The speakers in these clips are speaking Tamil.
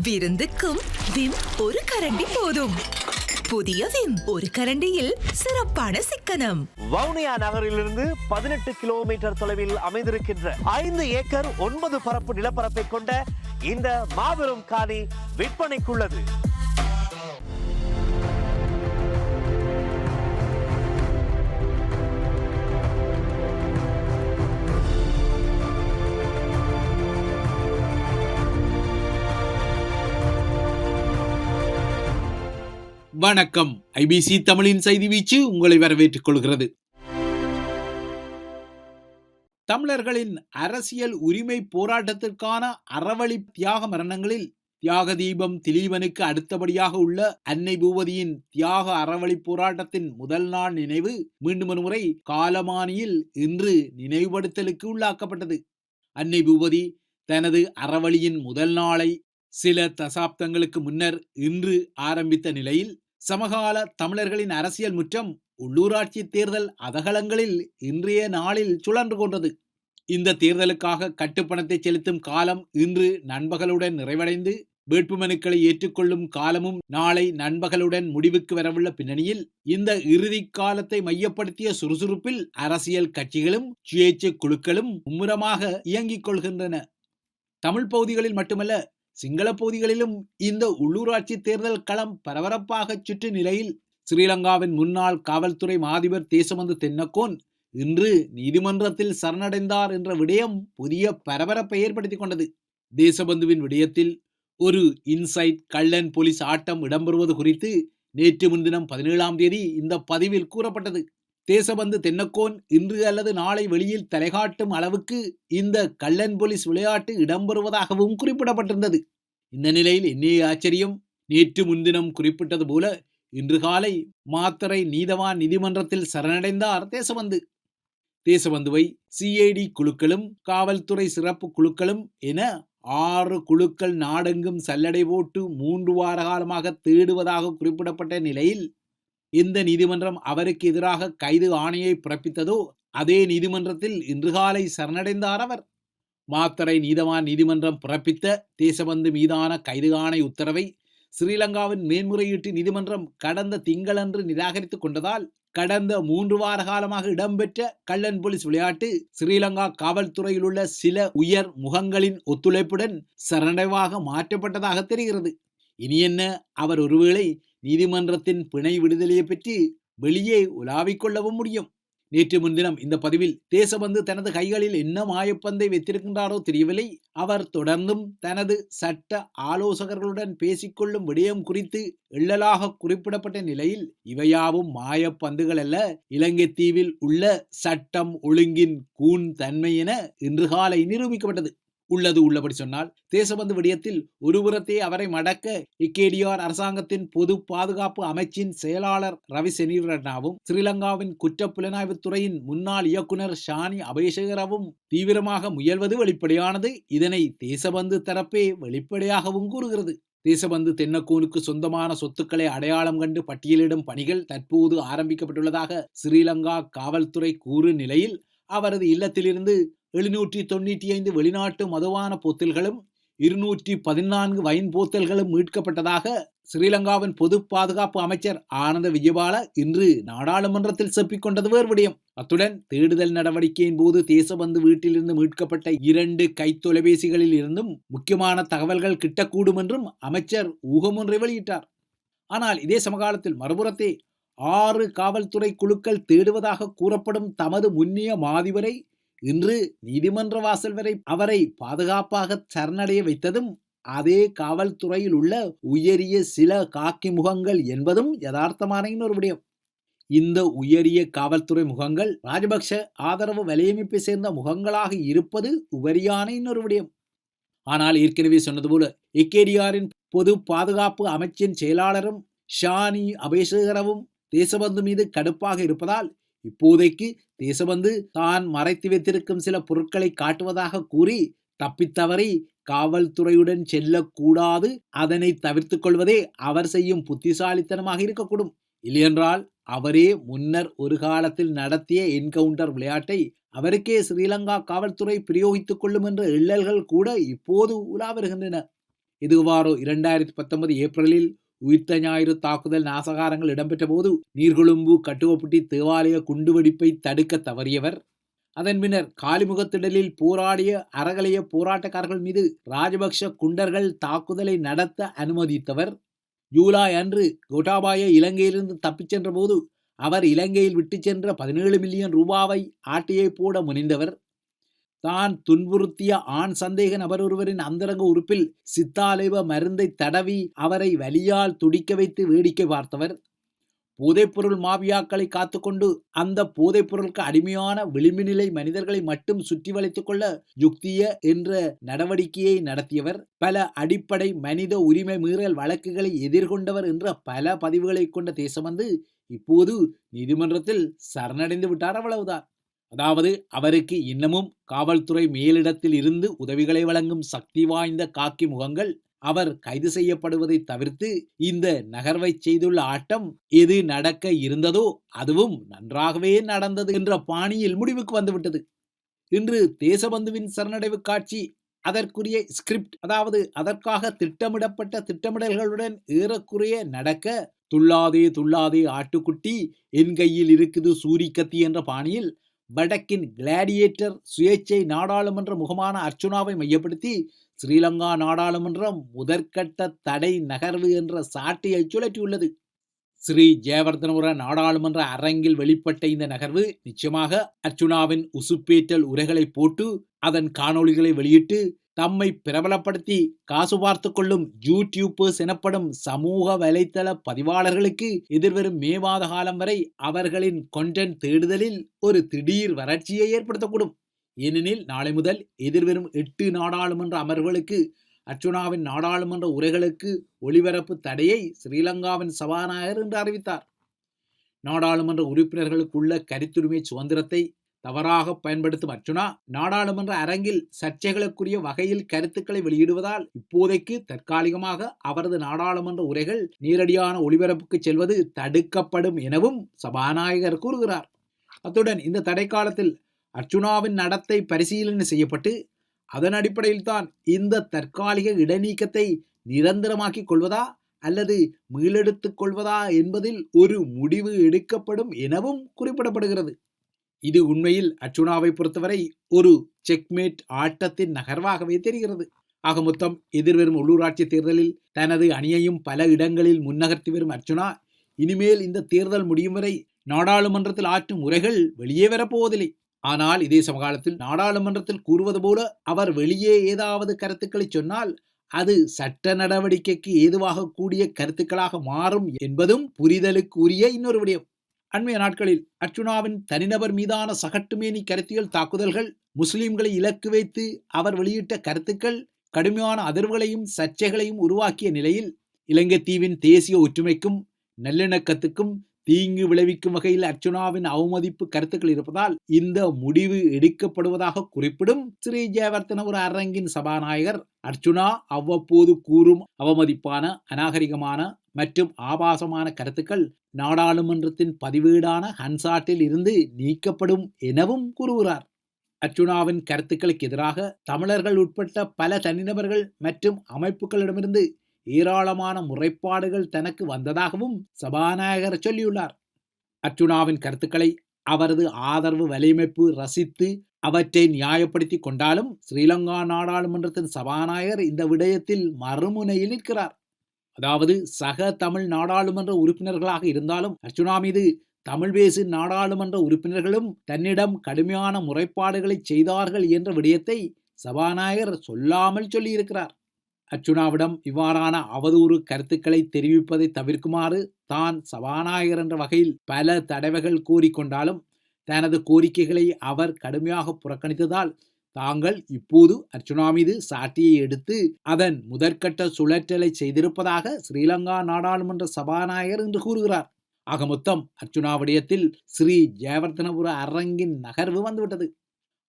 விருந்துக்கும் விம் ஒரு கரண்டி போதும். புதிய விம் ஒரு கரண்டியில் சிறப்பான சிக்கனம். வவுனியா நகரிலிருந்து பதினெட்டு கிலோமீட்டர் தொலைவில் அமைந்திருக்கின்ற ஐந்து ஏக்கர் ஒன்பது பரப்பு நிலப்பரப்பை கொண்ட இந்த மாபெரும் காணி விற்பனைக்குள்ளது. வணக்கம். ஐபிசி தமிழின் செய்தி வீச்சு உங்களை வரவேற்றுக் கொள்கிறது. தமிழர்களின் அரசியல் உரிமை போராட்டத்திற்கான அறவழி தியாக மரணங்களில் தியாக தீபம் திலீபனுக்கு அடுத்தபடியாக உள்ள அன்னை பூவதியின் தியாக அறவழி போராட்டத்தின் முதல் நாள் நினைவு மீண்டும் ஒருமுறை காலமானியில் இன்று நினைவுபடுத்தலுக்கு உள்ளாக்கப்பட்டது. அன்னை பூவதி தனது அறவழியின் முதல் நாளை சில தசாப்தங்களுக்கு முன்னர் இன்று ஆரம்பித்த நிலையில் சமகால தமிழர்களின் அரசியல் முற்றம் உள்ளூராட்சி தேர்தல் அதகலங்களில் இன்றைய நாளில் சுழன்று கொண்டது. இந்த தேர்தலுக்காக கட்டுப்பணத்தை செலுத்தும் காலம் இன்று நண்பகலுடன் நிறைவடைந்து வேட்புமனுக்களை ஏற்றுக்கொள்ளும் காலமும் நாளை நண்பகலுடன் முடிவுக்கு வரவுள்ள பின்னணியில் இந்த இறுதி காலத்தை மையப்படுத்திய சுறுசுறுப்பில் அரசியல் கட்சிகளும் சுயேட்சை குழுக்களும் மும்முரமாக இயங்கிக் கொள்கின்றன. தமிழ் பகுதிகளில் மட்டுமல்ல சிங்கள பகுதிகளிலும் இந்த உள்ளூராட்சி தேர்தல் களம் பரபரப்பாக சுற்று நிலையில் ஸ்ரீலங்காவின் முன்னாள் காவல்துறை மாதிபர் தேசபந்து தென்னக்கோன் இன்று நீதிமன்றத்தில் சரணடைந்தார் என்ற விடயம் புதிய பரபரப்பை ஏற்படுத்திக் கொண்டது. தேசபந்துவின் விடயத்தில் ஒரு இன்சைட் கள்ளன் போலீஸ் ஆட்டம் இடம்பெறுவது குறித்து நேற்று முன்தினம் பதினேழாம் தேதி இந்த பதிவில் கூறப்பட்டது. தேசபந்து தென்னக்கோன் இன்று அல்லது நாளை வெளியில் தலைகாட்டும் அளவுக்கு இந்த கள்ளன் போலீஸ் விளையாட்டு இடம்பெறுவதாகவும் குறிப்பிடப்பட்டிருந்தது. இந்த நிலையில் என்னே ஆச்சரியம். நேற்று முன்தினம் குறிப்பிட்டது போல இன்று காலை மாத்தரை நீதவான் நீதிமன்றத்தில் சரணடைந்தார் தேசபந்து. தேசபந்துவை சிஐடி குழுக்களும் காவல்துறை சிறப்பு குழுக்களும் என ஆறு குழுக்கள் நாடெங்கும் சல்லடை போட்டு மூன்று வார காலமாக தேடுவதாக குறிப்பிடப்பட்ட நிலையில் எந்த நீதிமன்றம் அவருக்கு எதிராக கைது ஆணையை பிறப்பித்ததோ அதே நீதிமன்றத்தில் இன்று காலை சரணடைந்தார் அவர். மாத்தரை நீதவான் நீதிமன்றம் பிறப்பித்த தேசபந்து மீதான கைது ஆணை உத்தரவை ஸ்ரீலங்காவின் மேன்முறையீட்டு நீதிமன்றம் கடந்த திங்களன்று நிராகரித்துக் கொண்டதால் கடந்த மூன்று வார காலமாக இடம்பெற்ற கள்ளன் போலீஸ் விளையாட்டு ஸ்ரீலங்கா காவல்துறையில் உள்ள சில உயர் முகங்களின் ஒத்துழைப்புடன் சரணடைவாக மாற்றப்பட்டதாக தெரிகிறது. இனி என்ன? அவர் ஒருவேளை நீதிமன்றத்தின் பிணை விடுதலையை பற்றி வெளியே உலாவிக் கொள்ளவும் முடியும். நேற்று முன்தினம் இந்த பதிவில் தேசபந்து தனது கைகளில் என்ன மாயப்பந்தை வைத்திருக்கின்றாரோ தெரியவில்லை. அவர் தொடர்ந்தும் தனது சட்ட ஆலோசகர்களுடன் பேசிக்கொள்ளும் விடயம் குறித்து எள்ளலாக குறிப்பிடப்பட்ட நிலையில் இவையாவும் மாயப்பந்துகள் அல்ல. இலங்கை தீவில் உள்ள சட்டம் ஒழுங்கின் கூண் தன்மை என இன்று காலை நிரூபிக்கப்பட்டது. உள்ளது உள்ளபடி சொன்னால் தேசபந்து விடயத்தில் ஒருபுறத்தே அவரை மடக்க இக்கேடிஆர் அரசாங்கத்தின் பொது பாதுகாப்பு அமைச்சின் செயலாளர் ரவி செனீரட்னாவும் ஸ்ரீலங்காவின் குற்றப்புலனாய்வு துறையின் முன்னாள் இயக்குனர் ஷானி அபேசகரவும் தீவிரமாக முயல்வது வெளிப்படையானது. இதனை தேசபந்து தரப்பே வெளிப்படையாகவும் கூறுகிறது. தேசபந்து தென்னக்கூனுக்கு சொந்தமான சொத்துக்களை அடையாளம் கண்டு பட்டியலிடும் பணிகள் தற்போது ஆரம்பிக்கப்பட்டுள்ளதாக ஸ்ரீலங்கா காவல்துறை கூறு நிலையில் அவரது இல்லத்திலிருந்து எழுநூற்றி தொண்ணூற்றி ஐந்து வெளிநாட்டு மதுவான போத்தல்களும் இருநூற்றி பதினான்கு வைன் போத்தல்களும் மீட்கப்பட்டதாக ஸ்ரீலங்காவின் பொது பாதுகாப்பு அமைச்சர் ஆனந்த விஜயபால இன்று நாடாளுமன்றத்தில் செப்பிக்கொண்டது வேறு விடயம். அத்துடன் தேடுதல் நடவடிக்கையின் போது தேசபந்து வீட்டிலிருந்து மீட்கப்பட்ட இரண்டு கைத்தொலைபேசிகளில் இருந்தும் முக்கியமான தகவல்கள் கிட்டக்கூடும் என்றும் அமைச்சர் ஊகமொன்றை வெளியிட்டார். ஆனால் இதே சமகாலத்தில் மறுபுறத்தே ஆறு காவல்துறை குழுக்கள் தேடுவதாக கூறப்படும் தமது முன்னிய மாதிவரை இன்று நீதிமன்ற வாசல் வரை அவரை பாதுகாப்பாக சரணடைய வைத்ததும் அதே காவல்துறையில் உள்ள உயரிய சில காக்கி முகங்கள் என்பதும் யதார்த்தமான இன்னொரு விடயம். இந்த உயரிய காவல்துறை முகங்கள் ராஜபக்ஷ ஆதரவு வலையமைப்பை சேர்ந்த முகங்களாக இருப்பது உபரியான இன்னொரு விடயம். ஆனால் ஏற்கனவே சொன்னது போல எக்கேடிஆரின் பொது பாதுகாப்பு அமைச்சின் செயலாளரும் ஷானி அபேசகரவும் தேசபந்து மீது கடுப்பாக இருப்பதால் இப்போதைக்கு தேசபந்து தான் மறைத்து வைத்திருக்கும் சில பொருட்களை காட்டுவதாக கூறி தப்பித்தவரை காவல்துறையுடன் செல்லக்கூடாது. அதனை தவிர்த்து கொள்வதே அவர் செய்யும் புத்திசாலித்தனமாக இருக்கக்கூடும். இல்லையென்றால் அவரே முன்னர் ஒரு காலத்தில் நடத்திய என்கவுண்டர் விளையாட்டை அவருக்கே ஸ்ரீலங்கா காவல்துறை பிரயோகித்துக் கொள்ளும் என்ற எள்ளல்கள் கூட இப்போது உலா வருகின்றன இதுவாரோ இரண்டாயிரத்தி பத்தொன்பது ஏப்ரலில் உயிர்த்த ஞாயிறு தாக்குதல் நாசகாரங்கள் இடம்பெற்ற போது நீர்கொழும்பு கட்டுவப்பட்டி தேவாலய குண்டுவெடிப்பை தடுக்க தவறியவர். அதன் பின்னர் காலிமுகத்திடலில் போராடிய அறகலைய போராட்டக்காரர்கள் மீது ராஜபக்ஷ குண்டர்கள் தாக்குதலை நடத்த அனுமதித்தவர். ஜூலை அன்று கோட்டாபாய இலங்கையிலிருந்து தப்பிச் சென்ற போது அவர் இலங்கையில் விட்டுச் சென்ற பதினேழு மில்லியன் ரூபாவை ஆட்டையை போட முனைந்தவர். தான் துன்புறுத்திய ஆண் சந்தேக நபர் ஒருவரின் அந்தரங்க உறுப்பில் சித்தாலைவ மருந்தை தடவி அவரை வலியால் துடிக்க வைத்து வேடிக்கை பார்த்தவர். போதைப்பொருள் மாபியாக்களை காத்துக்கொண்டு அந்த போதைப்பொருளுக்கு அடிமையான விளிம்பு நிலை மனிதர்களை மட்டும் சுற்றி வளைத்துக் கொள்ள யுக்திய என்ற நடவடிக்கையை நடத்தியவர். பல அடிப்படை மனித உரிமை மீறல் வழக்குகளை எதிர்கொண்டவர் என்ற பல பதிவுகளை கொண்ட தேசம் வந்து இப்போது நீதிமன்றத்தில் சரணடைந்து விட்டார் அவ்வளவுதான். அதாவது அவருக்கு இன்னமும் காவல்துறை மேலிடத்தில் இருந்து உதவிகளை வழங்கும் சக்தி வாய்ந்த காக்கி முகங்கள் அவர் கைது செய்யப்படுவதை தவிர்த்து இந்த நகர்வை செய்துள்ள ஆட்டம் எது நடக்க இருந்ததோ அதுவும் நன்றாகவே நடந்தது என்ற பாணியில் முடிவுக்கு வந்துவிட்டது. இன்று தேசபந்துவின் சரணடைவு காட்சி அதற்குரிய ஸ்கிரிப்ட் அதாவது அதற்காக திட்டமிடப்பட்ட திட்டமிடல்களுடன் ஏறக்குறைய நடக்க துள்ளாதே துள்ளாதே ஆட்டுக்குட்டி என் கையில் இருக்குது சூரிக்கத்தி என்ற பாணியில் வடக்கின் கிளாடியேட்டர் சுயேச்சை நாடாளுமன்ற முகமான அர்ச்சுனாவை மையப்படுத்தி ஸ்ரீலங்கா நாடாளுமன்றம் முதற்கட்ட தடை நகர்வு என்ற சாட்டையை சுழற்றியுள்ளது. ஸ்ரீ ஜெயவர்தனபுர நாடாளுமன்ற அரங்கில் வெளிப்பட்ட இந்த நகர்வு நிச்சயமாக அர்ச்சுனாவின் உசுப்பேற்றல் உரைகளை போட்டு அதன் காணொளிகளை வெளியிட்டு தம்மை பிரபலப்படுத்தி காசு பார்த்து கொள்ளும் யூடியூபர்ஸ் எனப்படும் சமூக வலைத்தள பதிவாளர்களுக்கு எதிர்வரும் மே மாத காலம் வரை அவர்களின் கொண்டென்ட் தேடுதலில் ஒரு திடீர் வறட்சியை ஏற்படுத்தக்கூடும். ஏனெனில் நாளை முதல் எதிர்வரும் எட்டு நாடாளுமன்ற அமர்வுகளுக்கு அர்ச்சுனாவின் நாடாளுமன்ற உரைகளுக்கு ஒளிபரப்பு தடையை ஸ்ரீலங்காவின் சபாநாயகர் என்று அறிவித்தார். நாடாளுமன்ற உறுப்பினர்களுக்குள்ள கருத்துரிமை சுதந்திரத்தை தவறாக பயன்படுத்தும் அர்ச்சுனா நாடாளுமன்ற அரங்கில் சர்ச்சைகளுக்குரிய வகையில் கருத்துக்களை வெளியிடுவதால் இப்போதைக்கு தற்காலிகமாக அவரது நாடாளுமன்ற உரைகள் நேரடியான ஒளிபரப்புக்கு செல்வது தடுக்கப்படும் எனவும் சபாநாயகர் கூறுகிறார். அத்துடன் இந்த தடைக்காலத்தில் அர்ச்சுனாவின் நடத்தை பரிசீலனை செய்யப்பட்டு அதன் அடிப்படையில் தான் இந்த தற்காலிக இடைநீக்கத்தை நிரந்தரமாக்கிக் கொள்வதா அல்லது மீளெடுத்துக் கொள்வதா என்பதில் ஒரு முடிவு எடுக்கப்படும் எனவும் குறிப்பிடப்படுகிறது. இது உண்மையில் அர்ஜுனாவை பொறுத்தவரை ஒரு செக்மேட் ஆட்டத்தின் நகர்வாகவே தெரிகிறது. ஆக மொத்தம் எதிர்வரும் உள்ளூராட்சி தேர்தலில் தனது அணியையும் பல இடங்களில் முன்னகர்த்தி வரும் அர்ச்சுனா இனிமேல் இந்த தேர்தல் முடியும் வரை நாடாளுமன்றத்தில் ஆற்றும் உரைகள் வெளியே வரப்போவதில்லை. ஆனால் இதே சமகாலத்தில் நாடாளுமன்றத்தில் கூறுவது போல அவர் வெளியே ஏதாவது கருத்துக்களை சொன்னால் அது சட்ட நடவடிக்கைக்கு ஏதுவாக கூடிய கருத்துக்களாக மாறும் என்பதும் புரிதலுக்கு உரிய இன்னொரு விடயம். அண்மைய நாட்களில் அர்ச்சுனாவின் தனிநபர் மீதான சகட்டுமேனி கருத்தியல் தாக்குதல்கள் முஸ்லிம்களை இலக்கு வைத்து அவர் வெளியிட்ட கருத்துக்கள் கடுமையான அதிர்வுகளையும் சர்ச்சைகளையும் உருவாக்கிய நிலையில் இலங்கை தீவின் தேசிய ஒற்றுமைக்கும் நல்லிணக்கத்துக்கும் தீங்கு விளைவிக்கும் வகையில் அர்ச்சுனாவின் அவமதிப்பு கருத்துக்கள் இருப்பதால் இந்த முடிவு எடுக்கப்படுவதாக குறிப்பிடும் ஸ்ரீ ஜெயவர்த்தன ஒரு அரங்கின் சபாநாயகர் அர்ச்சுனா அவ்வப்போது கூறும் அவமதிப்பான அநாகரிகமான மற்றும் ஆபாசமான கருத்துக்கள் நாடாளுமன்றத்தின் பதிவீடான ஹன்சாட்டில் இருந்து நீக்கப்படும் எனவும் கூறுகிறார். அர்ஜுனாவின் கருத்துக்களுக்கு எதிராக தமிழர்கள் உட்பட்ட பல தனிநபர்கள் மற்றும் அமைப்புகளிடமிருந்து ஏராளமான முறைப்பாடுகள் தனக்கு வந்ததாகவும் சபாநாயகர் சொல்லியுள்ளார். அர்ஜுனாவின் கருத்துக்களை அவரது ஆதரவு வலையமைப்பு ரசித்து அவற்றை நியாயப்படுத்தி கொண்டாலும் ஸ்ரீலங்கா நாடாளுமன்றத்தின் சபாநாயகர் இந்த விடயத்தில் மறுமுனையில் நிற்கிறார். அதாவது சக தமிழ் நாடாளுமன்ற உறுப்பினர்களாக இருந்தாலும் அர்ச்சுனா மீது தமிழ் பேசும் நாடாளுமன்ற உறுப்பினர்களும் தன்னிடம் கடுமையான முறைப்பாடுகளை செய்தார்கள் என்ற விடயத்தை சபாநாயகர் சொல்லாமல் சொல்லியிருக்கிறார். அர்ச்சுனாவிடம் இவ்வாறான அவதூறு கருத்துக்களை தெரிவிப்பதை தவிர்க்குமாறு தான் சபாநாயகர் என்ற வகையில் பல தடவைகள் கூறிக்கொண்டாலும் தனது கோரிக்கைகளை அவர் கடுமையாக புறக்கணித்ததால் தாங்கள் இப்போது அர்ச்சுனா மீது சாட்டியை எடுத்து அதன் முதற்கட்ட சுழற்றலை செய்திருப்பதாக ஸ்ரீலங்கா நாடாளுமன்ற சபாநாயகர் என்று கூறுகிறார். ஆக மொத்தம் அர்ச்சுனா விடயத்தில் ஸ்ரீ ஜெயவர்தனபுர அரங்கின் நகர்வு வந்துவிட்டது.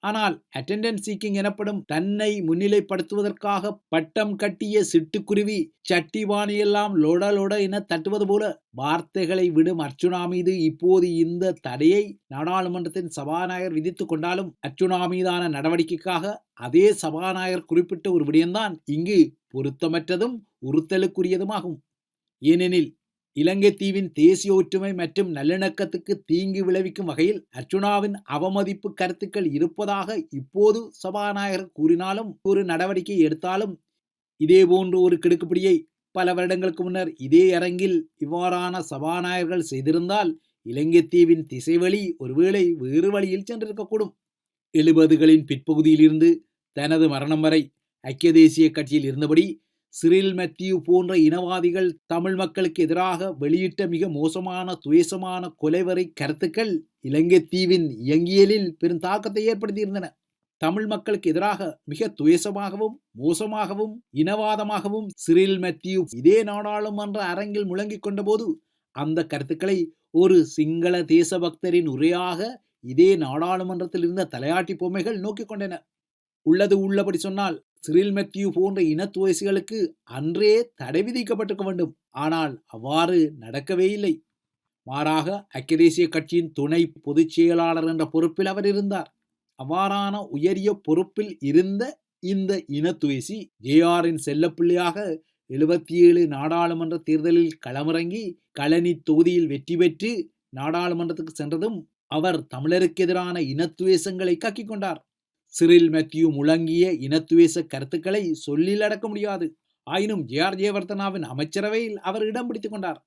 ஆனால் அட்டெண்டன்ஸ் சீக்கிங் எனப்படும் தன்னை முன்னிலைப்படுத்துவதற்காக பட்டம் கட்டிய சிட்டுக்குருவி சட்டிவாணியெல்லாம் லொட லொட என தட்டுவது போல வார்த்தைகளை விடும் அர்ச்சுனா மீது இப்போது இந்த தடையை நாடாளுமன்றத்தின் சபாநாயகர் விதித்துக் கொண்டாலும் அர்ச்சுனா மீதான நடவடிக்கைக்காக அதே சபாநாயகர் குறிப்பிட்ட ஒரு விடயம்தான் இங்கு பொருத்தமற்றதும் உறுத்தலுக்குரியதுமாகும். ஏனெனில் இலங்கை தீவின் தேசிய ஒற்றுமை மற்றும் நல்லிணக்கத்துக்கு தீங்கு விளைவிக்கும் வகையில் அர்ச்சுனாவின் அவமதிப்பு கருத்துக்கள் இருப்பதாக இப்போது சபாநாயகர் கூறினாலும் ஒரு நடவடிக்கை எடுத்தாலும் இதே போன்ற ஒரு கிடுக்குப்பிடியை பல வருடங்களுக்கு முன்னர் இதே அரங்கில் இவ்வாறான சபாநாயகர்கள் செய்திருந்தால் இலங்கை தீவின் திசைவழி ஒருவேளை வேறு வழியில் சென்றிருக்கக்கூடும். எழுபதுகளின் பிற்பகுதியிலிருந்து தனது மரணம் வரை ஐக்கிய தேசிய கட்சியில் இருந்தபடி சிறில் மத்தியூ போன்ற இனவாதிகள் தமிழ் மக்களுக்கு எதிராக வெளியிட்ட மிக மோசமான துவேசமான கொலைவரை கருத்துக்கள் இலங்கை தீவின் இயங்கியலில் பெரும் தாக்கத்தை ஏற்படுத்தியிருந்தன. தமிழ் மக்களுக்கு எதிராக மிக துவேசமாகவும் மோசமாகவும் இனவாதமாகவும் சிறில் மத்தியூ இதே நாடாளுமன்ற அரங்கில் முழங்கிக் கொண்டபோது அந்த கருத்துக்களை ஒரு சிங்கள தேசபக்தரின் உரையாக இதே நாடாளுமன்றத்தில் இருந்த தலையாட்டி பொம்மைகள் நோக்கிக் கொண்டன. உள்ளது உள்ளபடி சொன்னால் சிறில் மெத்யூ போன்ற இனத்துவசிகளுக்கு அன்றே தடை விதிக்கப்பட்டிருக்க வேண்டும். ஆனால் அவ்வாறு நடக்கவே இல்லை. மாறாக ஐக்கிய தேசிய கட்சியின் துணை பொதுச் செயலாளர் என்ற பொறுப்பில் அவர் இருந்தார். அவ்வாறான உயரிய பொறுப்பில் இருந்த இந்த இனத்துவேசி ஜேஆரின் செல்லப்பிள்ளையாக எழுபத்தி ஏழு நாடாளுமன்ற தேர்தலில் களமிறங்கி களனி தொகுதியில் வெற்றி பெற்று நாடாளுமன்றத்துக்கு சென்றதும் அவர் தமிழருக்கு எதிரான இனத்துவேசங்களை கக்கிக் கொண்டார். சிறில் மெத்யூ முழங்கிய இனத்துவேச கருத்துக்களை சொல்லில் அடக்க முடியாது. ஆயினும் ஜே ஆர் ஜெயவர்தனாவின் அமைச்சரவையில் அவர் இடம் பிடித்துக் கொண்டார்.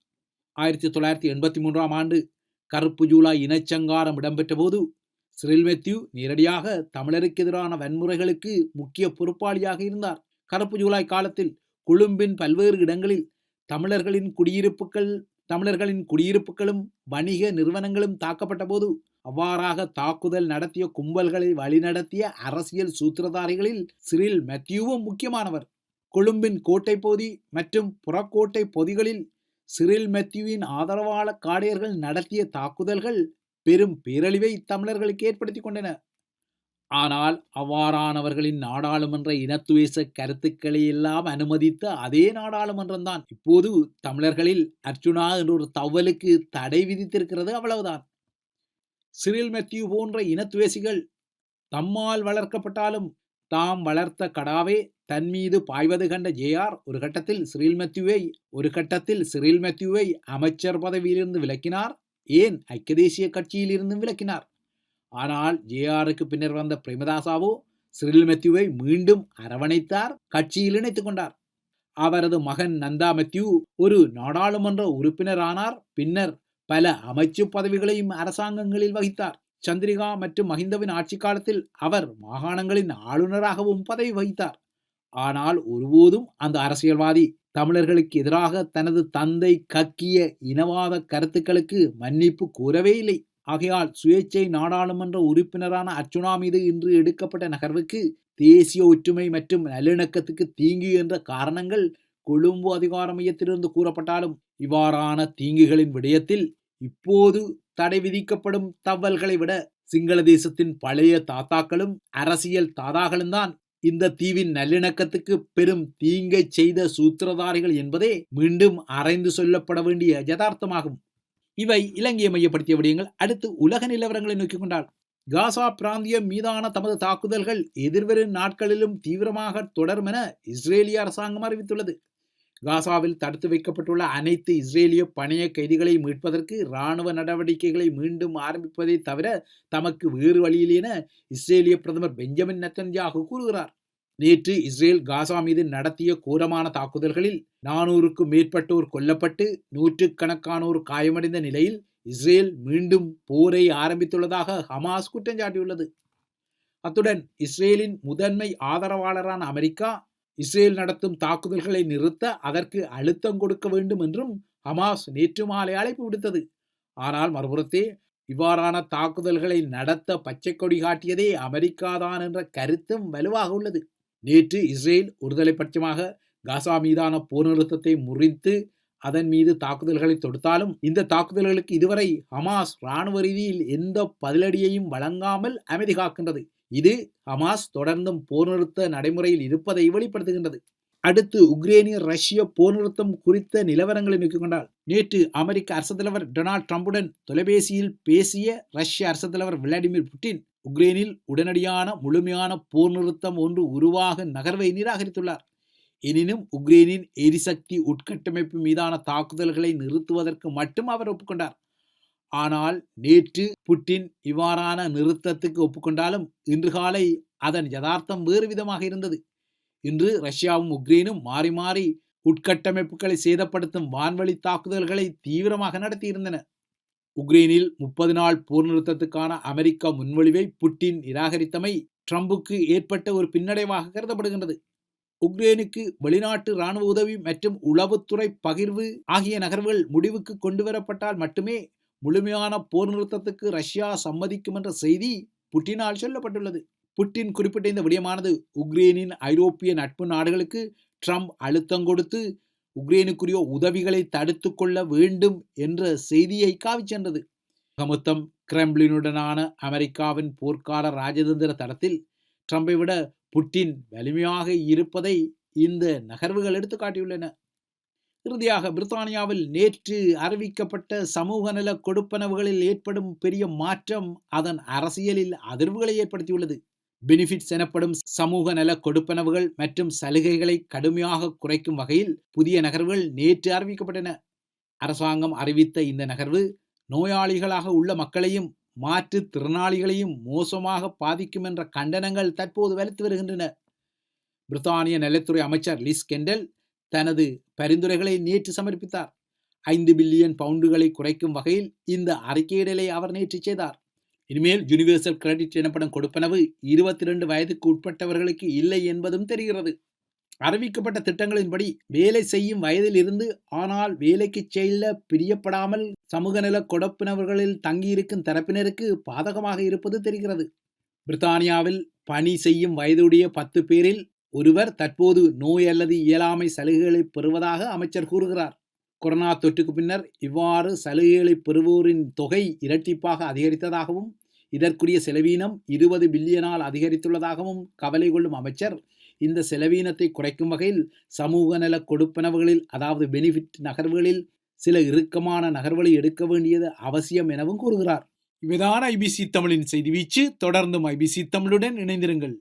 ஆயிரத்தி தொள்ளாயிரத்தி எண்பத்தி மூன்றாம் ஆண்டு கருப்பு ஜூலை இனச்சங்காரம் இடம்பெற்ற போது சிறில் மெத்யூ நேரடியாக தமிழருக்கு எதிரான வன்முறைகளுக்கு முக்கிய பொறுப்பாளியாக இருந்தார். கருப்பு ஜூலை காலத்தில் கொழும்பின் பல்வேறு இடங்களில் தமிழர்களின் குடியிருப்புகள் தமிழர்களின் குடியிருப்புகளும் வணிக நிறுவனங்களும் தாக்கப்பட்ட போது அவ்வாறாக தாக்குதல் நடத்திய கும்பல்களை வழிநடத்திய அரசியல் சூத்திரதாரிகளில் சிறில் மெத்யூவும் முக்கியமானவர். கொழும்பின் கோட்டை பகுதி மற்றும் புறக்கோட்டை பகுதிகளில் சிறில் மெத்யூவின் ஆதரவாள காடையர்கள் நடத்திய தாக்குதல்கள் பெரும் பேரழிவை தமிழர்களுக்கு ஏற்படுத்தி கொண்டன. ஆனால் அவ்வாறானவர்களின் நாடாளுமன்ற இனத்துவேச கருத்துக்களை எல்லாம் அனுமதித்த அதே நாடாளுமன்றம்தான். இப்போது தமிழர்களில் அர்ஜுனா என்ற ஒரு தவலுக்கு தடை விதித்திருக்கிறது அவ்வளவுதான். சிறில் மெத்யூ போன்ற இனத்துவேசிகள் தம்மால் வளர்க்கப்பட்டாலும் தாம் வளர்த்த கடாவே தன் மீது பாய்வது கண்ட ஜேஆர் ஒரு கட்டத்தில் சிறில் மெத்யூவை ஒரு கட்டத்தில் சிறில் மெத்யூவை அமைச்சர் பதவியிலிருந்து விலக்கினார். ஏன்? ஐக்கிய தேசிய கட்சியில் இருந்தும் விலக்கினார். ஆனால் ஜேஆருக்கு பின்னர் வந்த பிரேமதாசாவோ சிறில் மெத்யூவை மீண்டும் அரவணைத்தார் கட்சியில் இணைத்துக் கொண்டார். அவரது மகன் நந்தா மெத்யூ ஒரு நாடாளுமன்ற உறுப்பினரானார். பின்னர் பல அமைச்சு பதவிகளையும் அரசாங்கங்களில் வகித்தார். சந்திரிகா மற்றும் மஹிந்தவின் ஆட்சி காலத்தில் அவர் மாகாணங்களின் ஆளுநராகவும் பதவி வகித்தார். ஆனால் ஒருபோதும் அந்த அரசியல்வாதி தமிழர்களுக்கு எதிராக தனது தந்தை கக்கிய இனவாத கருத்துக்களுக்கு மன்னிப்பு கூறவே இல்லை. ஆகையால் சுயேட்சை நாடாளுமன்ற உறுப்பினரான அர்ச்சுனா மீது இன்று எடுக்கப்பட்ட நகர்வுக்கு தேசிய ஒற்றுமை மற்றும் நல்லிணக்கத்துக்கு தீங்கு என்ற காரணங்கள் கொழும்பு அதிகார மையத்திலிருந்து கூறப்பட்டாலும் இவ்வாறான தீங்குகளின் விடயத்தில் இப்போது தடை விதிக்கப்படும் தவல்களை விட சிங்கள தேசத்தின் பழைய தாத்தாக்களும் அரசியல் தாதாக்களும் தான் இந்த தீவின் நல்லிணக்கத்துக்கு பெரும் தீங்கை செய்த சூத்திரதாரிகள் என்பதே மீண்டும் அரைந்து சொல்லப்பட வேண்டிய யதார்த்தமாகும். இவை இலங்கையை மையப்படுத்திய விடயங்கள். அடுத்து உலக நிலவரங்களை நோக்கிக் கொண்டால் காசா பிராந்தியம் மீதான தமது தாக்குதல்கள் எதிர்வரும் நாட்களிலும் தீவிரமாக தொடரும் என இஸ்ரேலிய அரசாங்கம் அறிவித்துள்ளது. காசாவில் தடுத்து வைக்கப்பட்டுள்ள அனைத்து இஸ்ரேலிய பணைய கைதிகளை மீட்பதற்கு இராணுவ நடவடிக்கைகளை மீண்டும் ஆரம்பிப்பதை தவிர தமக்கு வேறு வழியில் என இஸ்ரேலிய பிரதமர் பெஞ்சமின் நெத்தன்யாகு கூறுகிறார். நேற்று இஸ்ரேல் காசா மீது நடத்திய கோரமான தாக்குதல்களில் நானூறுக்கும் மேற்பட்டோர் கொல்லப்பட்டு நூற்றுக்கணக்கானோர் காயமடைந்த நிலையில் இஸ்ரேல் மீண்டும் போரை ஆரம்பித்துள்ளதாக ஹமாஸ் குற்றம் சாட்டியுள்ளது அத்துடன் இஸ்ரேலின் முதன்மை ஆதரவாளரான அமெரிக்கா இஸ்ரேல் நடத்தும் தாக்குதல்களை நிறுத்த அதற்கு அழுத்தம் கொடுக்க வேண்டும் என்றும் ஹமாஸ் நேற்று மாலை அழைப்பு விடுத்தது. ஆனால் மறுபுறத்தே இவ்வாறான தாக்குதல்களை நடத்த பச்சை கொடி காட்டியதே அமெரிக்காதான் என்ற கருத்தும் வலுவாக உள்ளது. நேற்று இஸ்ரேல் ஒருதலை பட்சமாக காசா மீதான போர் நிறுத்தத்தை முறித்து அதன் மீது தாக்குதல்களை தொடுத்தாலும் இந்த தாக்குதல்களுக்கு இதுவரை ஹமாஸ் இராணுவ ரீதியில் எந்த பதிலடியையும் வழங்காமல் அமைதி காக்கின்றது. இது ஹமாஸ் தொடர்ந்தும் போர் நிறுத்த நடைமுறையில் இருப்பதை வெளிப்படுத்துகின்றது. அடுத்து உக்ரைனிய ரஷ்ய போர் நிறுத்தம் குறித்த நிலவரங்களை நோக்கிக் கொண்டால் நேற்று அமெரிக்க அரசு தலைவர் டொனால்ட் ட்ரம்புடன் தொலைபேசியில் பேசிய ரஷ்ய அரசு தலைவர் விளாடிமிர் புட்டின் உக்ரைனில் உடனடியான முழுமையான போர் நிறுத்தம் ஒன்று உருவாக நகர்வை நிராகரித்துள்ளார். எனினும் உக்ரைனின் எரிசக்தி உட்கட்டமைப்பு மீதான தாக்குதல்களை நிறுத்துவதற்கு மட்டும் அவர் ஒப்புக்கொண்டார். ஆனால் நேற்று புட்டின் இவ்வாறான நிறுத்தத்துக்கு ஒப்புக்கொண்டாலும் இன்று காலை அதன் யதார்த்தம் வேறு விதமாக இருந்தது. இன்று ரஷ்யாவும் உக்ரைனும் மாறி மாறி உட்கட்டமைப்புகளை சேதப்படுத்தும் வான்வழி தாக்குதல்களை தீவிரமாக நடத்தியிருந்தன. உக்ரைனில் முப்பது நாள் போர் நிறுத்தத்துக்கான அமெரிக்க முன்மொழிவை புட்டின் நிராகரித்தமை ட்ரம்புக்கு ஏற்பட்ட ஒரு பின்னடைவாக கருதப்படுகின்றது. உக்ரைனுக்கு வெளிநாட்டு இராணுவ உதவி மற்றும் உளவுத்துறை பகிர்வு ஆகிய நகர்வுகள் முடிவுக்கு கொண்டுவரப்பட்டால் மட்டுமே முழுமையான போர் நிறுத்தத்துக்கு ரஷ்யா சம்மதிக்கும் என்ற செய்தி புட்டினால் சொல்லப்பட்டுள்ளது. புட்டின் குறிப்பிட்ட இந்த விடயமானது உக்ரைனின் ஐரோப்பிய நட்பு நாடுகளுக்கு ட்ரம்ப் அழுத்தம் கொடுத்து உக்ரைனுக்குரிய உதவிகளை தடுத்து கொள்ள வேண்டும் என்ற செய்தியை காவிச் சென்றது. மொத்தம் கிரெம்ளினுடனான அமெரிக்காவின் போர்க்கால ராஜதந்திர தடத்தில் ட்ரம்பை விட புட்டின் வலிமையாக இருப்பதை இந்த நகர்வுகள் எடுத்து காட்டியுள்ளன. இறுதியாக பிரித்தானியாவில் நேற்று அறிவிக்கப்பட்ட சமூக நல கொடுப்பனவுகளில் ஏற்படும் பெரிய மாற்றம் அதன் அரசியலில் அதிர்வுகளை ஏற்படுத்தியுள்ளது. பெனிஃபிட்ஸ் எனப்படும் சமூக நல கொடுப்பனவுகள் மற்றும் சலுகைகளை கடுமையாக குறைக்கும் வகையில் புதிய நகர்வுகள் நேற்று அறிவிக்கப்பட்டன. அரசாங்கம் அறிவித்த இந்த நகர்வு நோயாளிகளாக உள்ள மக்களையும் மாற்றுத் திறனாளிகளையும் மோசமாக பாதிக்கும் என்ற கண்டனங்கள் தற்போது வலுத்து வருகின்றன. பிரித்தானிய நலத்துறை அமைச்சர் லிஸ் கெண்டல் தனது பரிந்துரைகளை நேற்று சமர்ப்பித்தார். ஐந்து பில்லியன் பவுண்டுகளை குறைக்கும் வகையில் இந்த அறிக்கையிடலை அவர் நேற்று செய்தார். இனிமேல் யுனிவர்சல் கிரெடிட் எனப்படும் கொடுப்பனவு இருபத்தி ரெண்டு வயதுக்கு உட்பட்டவர்களுக்கு இல்லை என்பதும் தெரிகிறது. அறிவிக்கப்பட்ட திட்டங்களின்படி வேலை செய்யும் வயதில் இருந்து ஆனால் வேலைக்கு செல்ல பிரியப்படாமல் சமூக நல கொடுப்பினவர்களில் தங்கியிருக்கும் தரப்பினருக்கு பாதகமாக இருப்பது தெரிகிறது. பிரித்தானியாவில் பணி செய்யும் வயதுடைய பத்து பேரில் ஒருவர் தற்போது நோய் அல்லது இயலாமை சலுகைகளை பெறுவதாக அமைச்சர் கூறுகிறார். கொரோனா தொற்றுக்கு பின்னர் இவ்வாறு சலுகைகளை பெறுவோரின் தொகை இரட்டிப்பாக அதிகரித்ததாகவும் இதற்குரிய செலவீனம் இருபது பில்லியனால் அதிகரித்துள்ளதாகவும் கவலை கொள்ளும் அமைச்சர் இந்த செலவீனத்தை குறைக்கும் வகையில் சமூக நல கொடுப்பனவுகளில் அதாவது பெனிஃபிட் நகர்வுகளில் சில இறுக்கமான நகர்வுகளை எடுக்க வேண்டியது அவசியம் எனவும் கூறுகிறார். இவைதான் ஐபிசி தமிழின் செய்தி வீச்சு தொடர்ந்தும் ஐபிசி தமிழுடன் இணைந்திருங்கள்.